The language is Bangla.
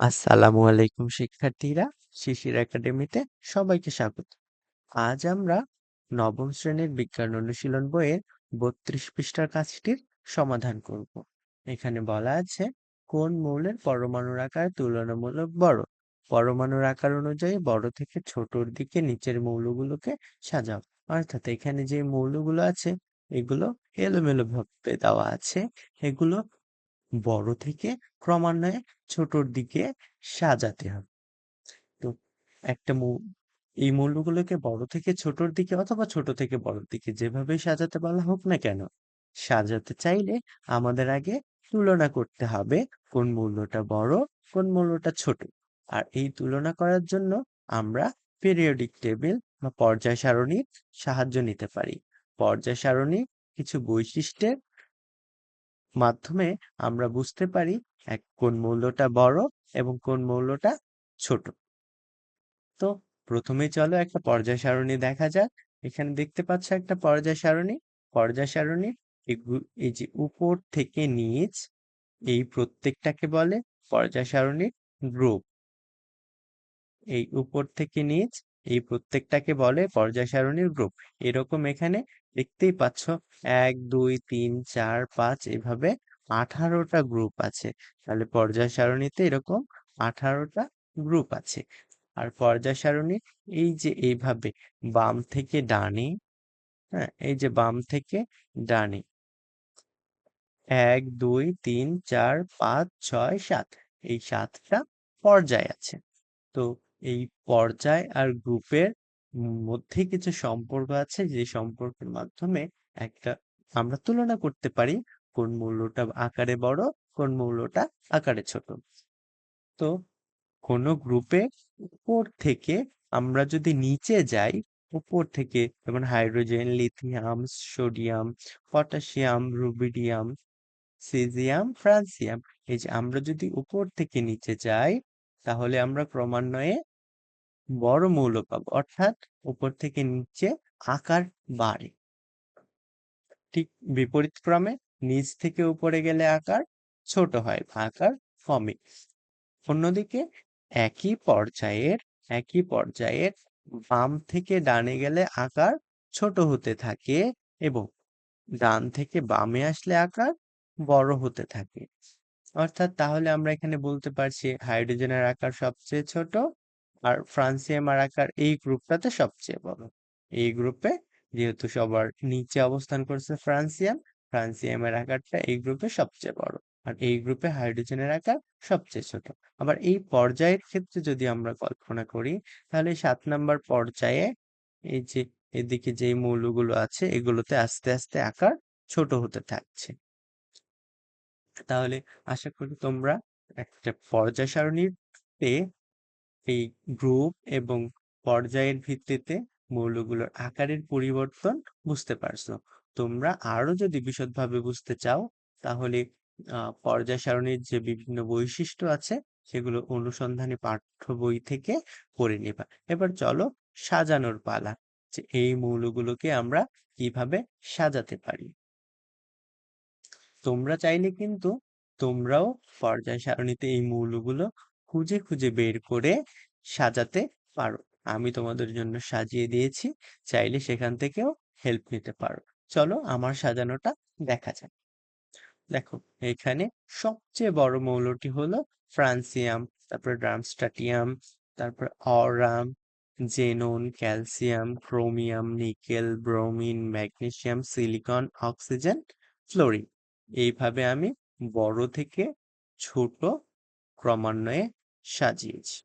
আসসালামু আলাইকুম, শিক্ষার্থীরা। শিশির একাডেমিতে সবাইকে স্বাগত। আজ আমরা নবম শ্রেণির বিজ্ঞান অনুশীলন বইয়ের বত্রিশ পৃষ্ঠার কাজটির সমাধান করব। এখানে বলা আছে, কোন মৌলের পরমাণুর আকার তুলনামূলক বড়? পরমাণুর আকার অনুযায়ী বড় থেকে ছোটর দিকে নিচের মৌলগুলোকে সাজাও। অর্থাৎ এখানে যে মৌলগুলো আছে, এগুলো এলোমেলো ভাবে দেওয়া আছে। এগুলো বড় থেকে ক্রমান্বয়ে ছোটর দিকে সাজাতে হবে। তো একটা এই মৌলগুলোকে বড় থেকে ছোটর দিকে অথবা ছোট থেকে বড়র দিকে যেভাবে সাজাতে বলা হোক না কেন, সাজাতে চাইলে আমাদের আগে তুলনা করতে হবে কোন মূল্যটা বড়, কোন মূল্যটা ছোট। আর এই তুলনা করার জন্য আমরা পিরিয়ডিক টেবিল বা পর্যায় সারণীর সাহায্য নিতে পারি। পর্যায় সারণী কিছু বৈশিষ্ট্যের মাধ্যমে আমরা বুঝতে পারি, এক, কোন মৌলটা বড় এবং কোন মৌলটা ছোট। তো প্রথমে চলো একটা পর্যায় সারণী দেখা যাক। এখানে দেখতে পাচ্ছ একটা পর্যায় সারণী। পর্যায় সারণী এই যে উপর থেকে নিচ, এই প্রত্যেকটাকে বলে পর্যায় সারণীর গ্রুপ। এই উপর থেকে নিচ এই প্রত্যেকটাকে বলে পর্যায় সারণীর গ্রুপ এরকম এখানে দেখতেই পাচ্ছ, এক, দুই, তিন, চার, পাঁচ, এভাবে আঠারোটা গ্রুপ আছে। তাহলে পর্যায় সারণীতে এরকম আঠারোটা গ্রুপ আছে। আর পর্যায় সারণী এই যে এইভাবে বাম থেকে ডানে হ্যাঁ এই যে বাম থেকে ডানে। এক, দুই, তিন, চার, পাঁচ, ছয়, সাত। এই সাতটা পর্যায় আছে। তো এই পর্যায় আর গ্রুপের মধ্যে কিছু সম্পর্ক আছে, যে সম্পর্কের মাধ্যমে একটা আমরা তুলনা করতে পারি কোন মূল্যটা আকারে বড়, কোন মূল্যটা আকারে ছোট। তো কোন গ্রুপে উপর থেকে আমরা যদি নিচে যাই, উপর থেকে যেমন hydrogen lithium sodium potassium rubidium caesium francium এই যে আমরা যদি উপর থেকে নিচে যাই, তাহলে আমরা ক্রমান্বয়ে বড় মৌল পাবো, অর্থাৎ উপর থেকে নিচে আকার বাড়ে। ঠিক বিপরীত ক্রমে নিচ থেকে উপরে গেলে আকার, ছোট হয় আকার, কমে। অন্যদিকে একই পর্যায়ের একই পর্যায়ের বাম থেকে ডানে গেলে আকার ছোট হতে থাকে এবং ডান থেকে বামে আসলে আকার বড় হতে থাকে। অর্থাৎ তাহলে আমরা এখানে বলতে পারছি হাইড্রোজেনের আকার সবচেয়ে ছোট আর ফ্রান্সিয়াম আকার এই গ্রুপটাতে সবচেয়ে বড়। এই গ্রুপে যেহেতু সবার নিচে অবস্থান করছে ফ্রান্সিয়াম ফ্রান্সিয়ামের আকারটা এই গ্রুপে সবচেয়ে বড়। আর এই গ্রুপে হাইড্রোজেনের আকার সবচেয়ে ছোট। আবার এই পর্যায়ের ক্ষেত্রে যদি আমরা কল্পনা করি, তাহলে সাত নাম্বার পর্যায়ে এই যে এদিকে যে মৌলগুলো আছে, এগুলোতে আস্তে আস্তে আকার ছোট হতে থাকছে। তাহলে আশা করি তোমরা একটা পর্যায় সারণীতে এই গ্রুপ এবং পর্যায়ের ভিত্তিতে মৌলগুলোর আকারের পরিবর্তন বুঝতে পারছ। তোমরা আরও যদি বিশদভাবে বুঝতে চাও, তাহলে পর্যায় সারণীর যে বিভিন্ন বৈশিষ্ট্য আছে, সেগুলো অনুসন্ধানী পাঠ্য বই থেকে পড়ে নেবা। এবার চলো সাজানোর পালা, যে এই মৌলগুলোকে আমরা কীভাবে সাজাতে পারি। তোমরা চাইলে কিন্তু তোমরাও পর্যায় সারণীতে এই মৌলগুলো খুঁজে খুঁজে বের করে সাজাতে পারো। আমি তোমাদের জন্য সাজিয়ে দিয়েছি, চাইলে সেখান থেকেও হেল্প নিতে পারো। চলো আমার সাজানোটা দেখা যাক। দেখো, এখানে সবচেয়ে বড় মৌলটি হলো ফ্রান্সিয়াম, তারপর ড্রামস্টাটিয়াম তারপর aurum xenon calcium, chromium, nickel, bromine, magnesium, silicon, oxygen, fluorine. এইভাবে আমি বড় থেকে ছোট ক্রমান্বয়ে সাজিয়েছি।